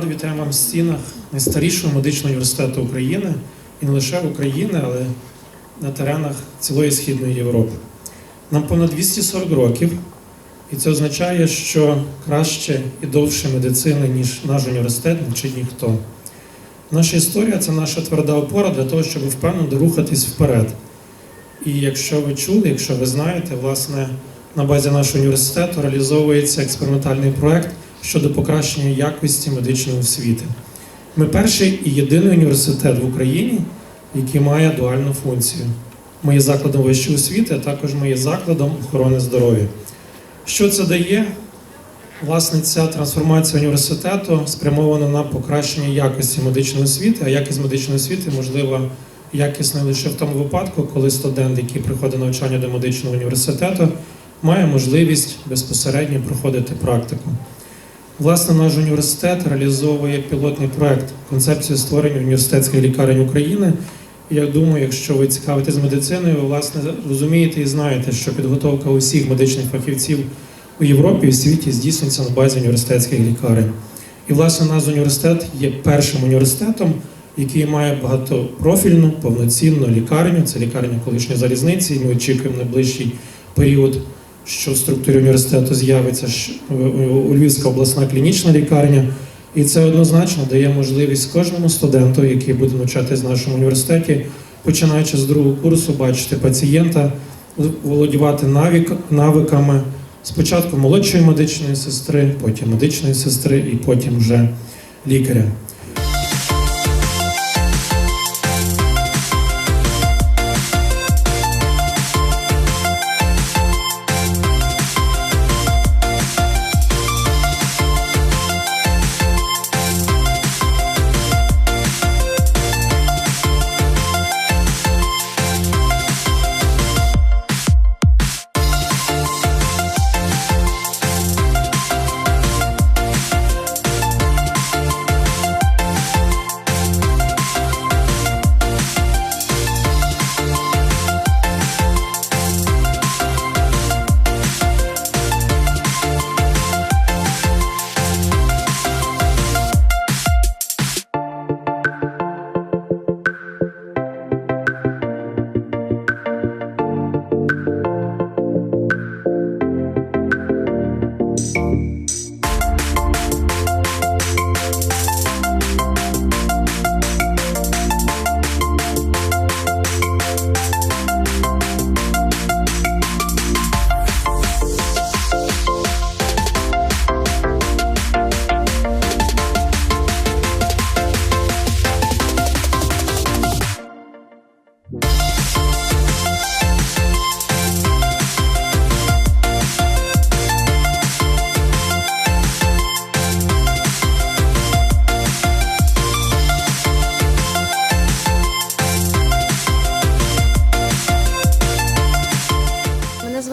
Радо вітаємо в стінах найстарішого медичного університету України і не лише України, але на теренах цілої Східної Європи. Нам понад 240 років, і це означає, що краще і довше медицини, ніж наш університет, вчить ніхто. Наша історія це наша тверда опора для того, щоб впевнено рухатись вперед. І якщо ви чули, якщо ви знаєте, власне, на базі нашого університету реалізовується експериментальний проект щодо покращення якості медичної освіти. Ми перший і єдиний університет в Україні, який має дуальну функцію. Ми є закладом вищої освіти, а також ми є закладом охорони здоров'я. Що це дає? Власне, ця трансформація університету спрямована на покращення якості медичної освіти, а якість медичної освіти можлива якісно лише в тому випадку, коли студент, який приходить на навчання до медичного університету, має можливість безпосередньо проходити практику. Власне, наш університет реалізовує пілотний проект концепцію створення університетських лікарень України. Я думаю, якщо ви цікавитесь медициною, ви власне розумієте і знаєте, що підготовка усіх медичних фахівців у Європі і світі здійснюється на базі університетських лікарень. І власне наш університет є першим університетом, який має багатопрофільну повноцінну лікарню. Це лікарня колишньої залізниці. Ми очікуємо найближчий період, що в структурі університету з'явиться ж Львівська обласна клінічна лікарня. І це однозначно дає можливість кожному студенту, який буде навчатись в нашому університеті, починаючи з другого курсу, бачити пацієнта, володівати навик, навиками спочатку молодшої медичної сестри, потім медичної сестри і потім вже лікаря.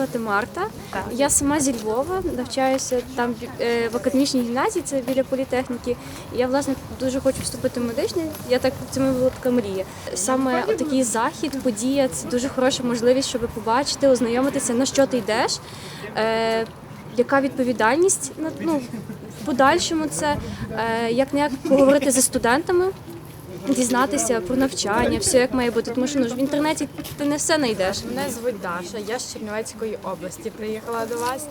Звати Марта. Я сама зі Львова, навчаюся там е, в академічній гімназії, це біля політехніки. Я власне дуже хочу вступити в медичний. Я так це моя була така мрія. Саме такий захід, подія це дуже хороша можливість, щоб побачити, ознайомитися, на що ти йдеш, е, яка відповідальність на- ну, в подальшому це е, як не як поговорити зі студентами. Дізнатися про навчання, все як має бути, тому що ну, ж в інтернеті ти не все знайдеш. Мене звуть Даша, я з Чернівецької області приїхала до вас.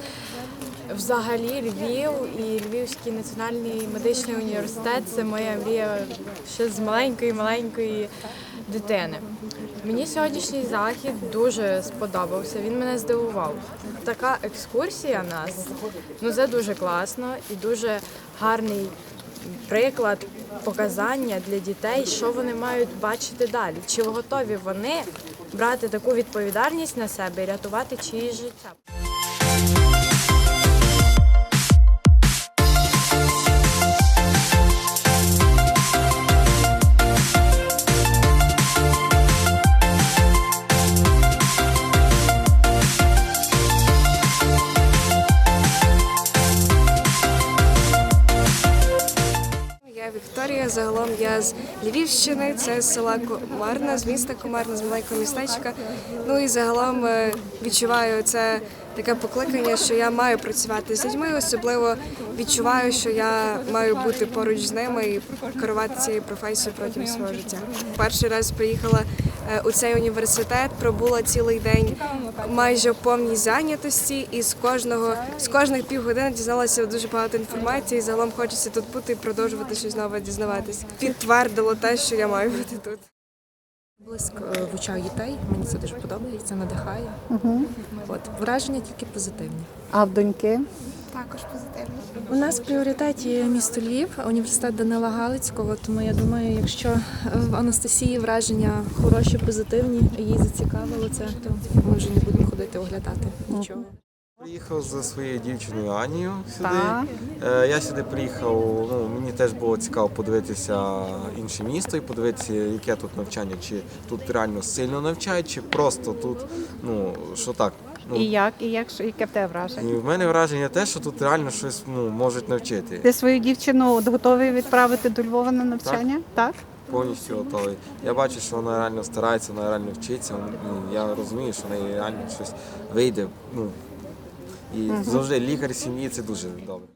Взагалі Львів і Львівський національний медичний університет це моя мрія ще з маленької маленької дитини. Мені сьогоднішній захід дуже сподобався. Він мене здивував. Така екскурсія нас ну це дуже класно і дуже гарний приклад показання для дітей, що вони мають бачити далі. Чи готові вони брати таку відповідальність на себе і рятувати чиї життя? З Львівщини, це села Комарна, з міста Комарна, з маленького містечка. Ну і загалом е, відчуваю це таке покликання, що я маю працювати з людьми. Особливо відчуваю, що я маю бути поруч з ними і керувати цією професією протягом свого життя. Перший раз приїхала у цей університет, пробула цілий день майже в повній зайнятості, і з кожного з кожних півгодини дізналася дуже багато інформації. Загалом хочеться тут бути і продовжувати щось нове дізнаватись. Підтвердило те, що я маю бути тут. Близько е, вивчаю дітей, мені це дуже подобається, надихає. От враження тільки позитивні. А в доньки? Також позитивно. У нас в пріоритеті місто Львів, університет Данила Галицького. Тому я думаю, якщо в Анастасії враження хороші, позитивні, її зацікавило це, то ми вже не будемо ходити оглядати нічого. Приїхав зі своєю дівчиною Анією сюди. Так. Е, Я сюди приїхав. Ну мені теж було цікаво подивитися інше місто і подивитися, яке тут навчання, чи тут реально сильно навчають, чи просто тут, ну що так. Ну І як? І як що- яке в тебе враження? і в мене враження те, що тут реально щось ну, можуть навчити. Ти свою дівчину от готовий відправити до Львова на навчання? Так. Повністю готовий. Я бачу, що вона реально старається, вона реально вчиться. Ну, я розумію, що в неї реально щось вийде. Ну і завжди лікар сім'ї це дуже добре.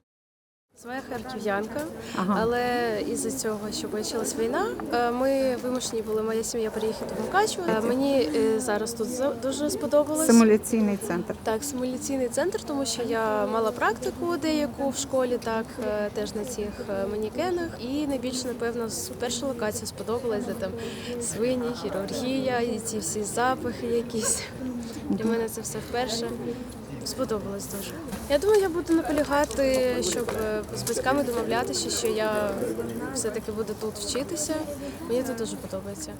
Своя харків'янка, Ага. але із-за цього, що почалась війна, е, ми вимушені були моя сім'я переїхати в Мукачево. Е, Мені е, зараз тут дуже сподобалось. Симуляційний центр. Так, симуляційний центр, тому що я мала практику деяку в школі, так теж на цих манікенах. І найбільше, напевно, перша локація сподобалась, де там свині, хірургія, і ці всі запахи якісь. Для мене це все вперше. Сподобалось дуже. Я думаю, я буду наполягати, щоб е, з батьками домовлятися, що я все-таки буду тут вчитися. Мені тут дуже подобається.